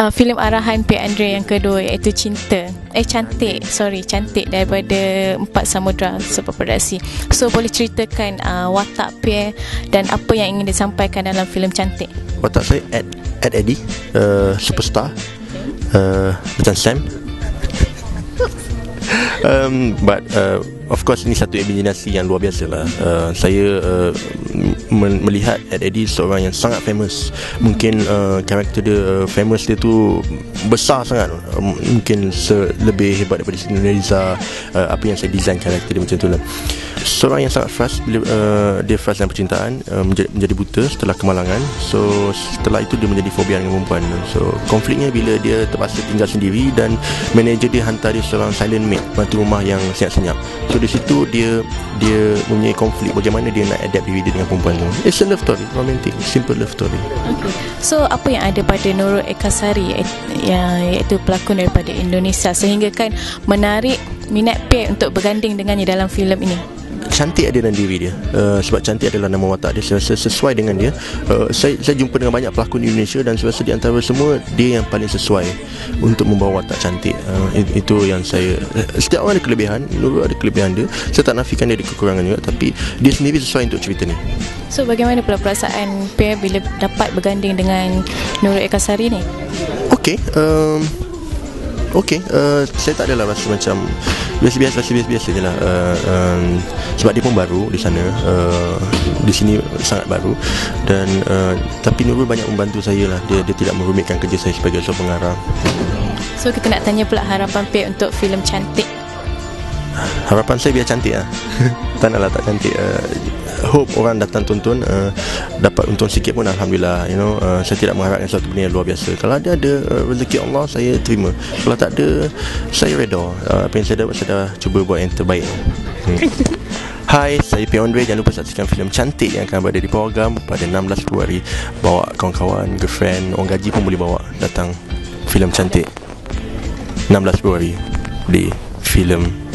uh, filem arahan P. Andre yang kedua iaitu Cinta. Eh cantik, sorry, cantik daripada Empat Samudra sebuah produksi. So boleh ceritakan uh, watak P dan apa yang ingin disampaikan dalam filem Cantik. Watak saya Ed, Ed Eddie, uh, superstar. Uh, macam Sam. um, but uh, of course ini satu imaginasi yang luar biasa lah. Uh, saya uh, melihat Ed Eddie seorang yang sangat famous. Mungkin uh, karakter dia uh, famous dia tu besar sangat. Uh, mungkin se- lebih hebat daripada Nurhaliza uh, apa yang saya design karakter dia macam tu lah. Seorang yang sangat fast uh, dia fast dalam percintaan uh, menjadi, menjadi buta setelah kemalangan. So setelah itu dia menjadi fobia dengan perempuan. So konfliknya bila dia terpaksa tinggal sendiri dan manager dia hantar dia seorang silent maid bantu rumah yang senyap-senyap. So di situ dia dia mempunyai konflik bagaimana dia nak adapt diri dia dengan perempuan tu. It's a love story, romantic, simple love story. Okay. So apa yang ada pada Nurul Ekasari yang iaitu pelakon daripada Indonesia sehingga kan menarik minat P untuk berganding dengannya dalam filem ini? Cantik ada dalam diri dia. Uh, sebab cantik adalah nama watak dia. Saya rasa sesuai dengan dia. Uh, saya, saya jumpa dengan banyak pelakon di Indonesia dan saya rasa di antara semua dia yang paling sesuai untuk membawa watak cantik. Uh, itu yang saya setiap orang ada kelebihan Nurul ada kelebihan dia. Saya tak nafikan dia ada kekurangan juga tapi dia sendiri sesuai untuk cerita ni. So bagaimana pula perasaan Pierre bila dapat berganding dengan Nurul Ekasari ni? Okey, um, Okey, uh, saya tak adalah rasa macam biasa-biasa biasa-biasa je lah. Uh, um, sebab dia pun baru di sana. Uh, di sini sangat baru. Dan uh, tapi Nurul banyak membantu saya lah. Dia dia tidak merumitkan kerja saya sebagai seorang pengarah so kita nak tanya pula harapan P untuk filem cantik. Harapan saya biar cantik lah. Tak naklah tak cantik. Uh, hope orang datang tonton uh, dapat untung sikit pun Alhamdulillah you know uh, saya tidak mengharapkan sesuatu benda yang luar biasa. Kalau ada ada uh, rezeki Allah saya terima. Kalau tak ada saya reda. Uh, apa yang saya dapat saya dah cuba buat yang terbaik. Hmm. Hai, saya P. Andre. Jangan lupa saksikan filem cantik yang akan berada di program pada 16 Februari. Bawa kawan-kawan, girlfriend, orang gaji pun boleh bawa Datang filem cantik. 16 Februari di filem